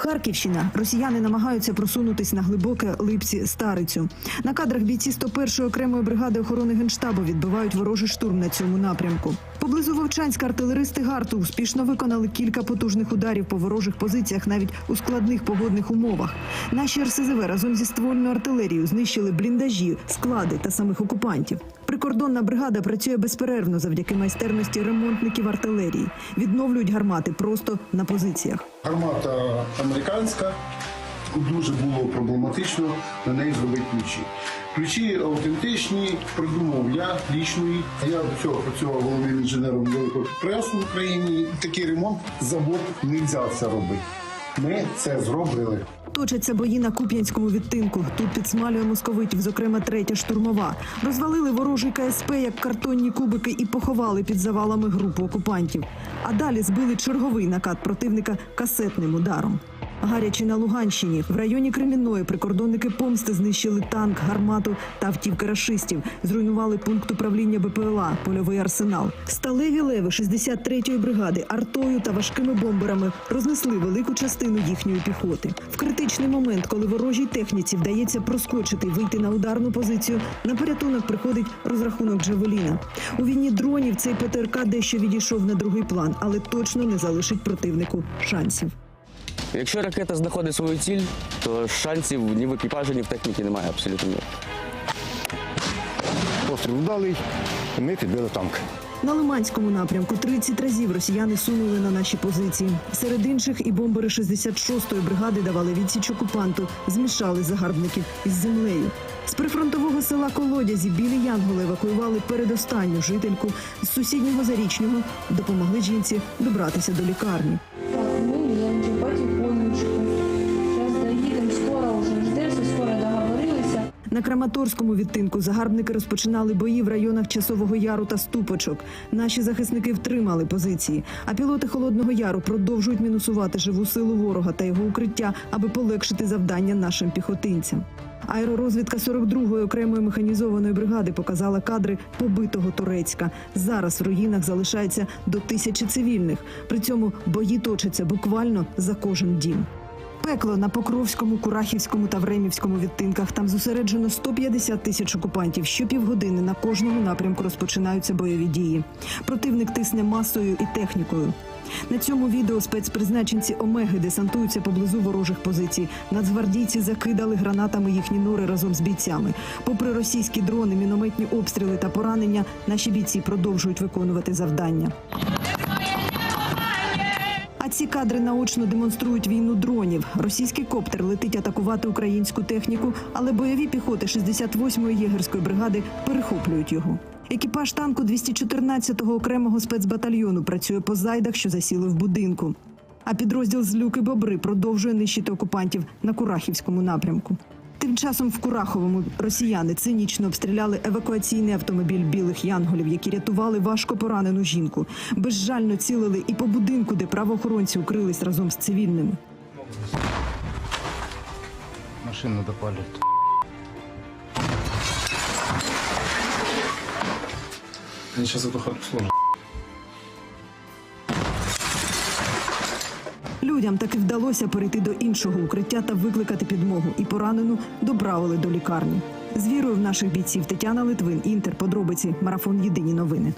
Харківщина. Росіяни намагаються просунутись на глибоке липці старицю. На кадрах бійці 101-ї окремої бригади охорони генштабу відбивають ворожий штурм на цьому напрямку. Поблизу Вовчанська артилеристи гарту успішно виконали кілька потужних ударів по ворожих позиціях навіть у складних погодних умовах. Наші РСЗВ разом зі ствольною артилерією знищили бліндажі, склади та самих окупантів. Прикордонна бригада працює безперервно завдяки майстерності ремонтників артилерії. Відновлюють гармати просто на позиціях. Гармата американська. Дуже було проблематично на неї зробити ключі. Ключі автентичні, придумав я лічно їх. Я до цього працював головним інженером великого підприємства в Україні. Такий ремонт завод не взявся робити. Ми це зробили. Точаться бої на Куп'янському відтинку. Тут підсмалює московитів, зокрема третя штурмова. Розвалили ворожий КСП як картонні кубики і поховали під завалами групу окупантів. А далі збили черговий накат противника касетним ударом. Гарячі на Луганщині в районі Кремінної прикордонники помсти знищили танк, гармату та автівки рашистів. Зруйнували пункт управління БПЛА, польовий арсенал. Сталеві леви 63-ї бригади артою та важкими бомберами рознесли велику частину їхньої піхоти. В критичний момент, коли ворожій техніці вдається проскочити і вийти на ударну позицію, на порятунок приходить розрахунок Джавеліна. У війні дронів цей ПТРК дещо відійшов на другий план, але точно не залишить противнику шансів. Якщо ракета знаходить свою ціль, то шансів ні в екіпажі, ні в техніці немає абсолютно. ніяких. Постріл вдалий, і ми підбили танк. На Лиманському напрямку 30 разів росіяни сунули на наші позиції. Серед інших і бомбери 66-ї бригади давали відсіч окупанту, змішали загарбників із землею. З прифронтового села Колодязі білі янголи евакуювали передостанню жительку з сусіднього зарічнього, допомогли жінці добратися до лікарні. На Краматорському відтинку загарбники розпочинали бої в районах Часового Яру та Ступочок. Наші захисники втримали позиції, а пілоти Холодного Яру продовжують мінусувати живу силу ворога та його укриття, аби полегшити завдання нашим піхотинцям. Аеророзвідка 42-ї окремої механізованої бригади показала кадри побитого Турецька. Зараз в руїнах залишається до тисячі цивільних. При цьому бої точаться буквально за кожен дім. Пекло на Покровському, Курахівському та Времівському відтинках. Там зосереджено 150 тисяч окупантів. Щопівгодини на кожному напрямку розпочинаються бойові дії. Противник тисне масою і технікою. На цьому відео спецпризначенці Омеги десантуються поблизу ворожих позицій. Нацгвардійці закидали гранатами їхні нори разом з бійцями. Попри російські дрони, мінометні обстріли та поранення, наші бійці продовжують виконувати завдання. Ці кадри наочно демонструють війну дронів. Російський коптер летить атакувати українську техніку, але бойові піхоти 68-ї єгерської бригади перехоплюють його. Екіпаж танку 214-го окремого спецбатальйону працює по зайдах, що засіли в будинку. А підрозділ з люки Бобри продовжує нищити окупантів на Курахівському напрямку. Тим часом в Кураховому росіяни цинічно обстріляли евакуаційний автомобіль білих янголів, які рятували важко поранену жінку. Безжально цілили і по будинку, де правоохоронці укрились разом з цивільними. Машину допалюють. Я зараз эту хату Людям таки вдалося перейти до іншого укриття та викликати підмогу. І поранену доправили до лікарні. З вірою в наших бійців Тетяна Литвин, Інтер, подробиці, марафон Єдині новини.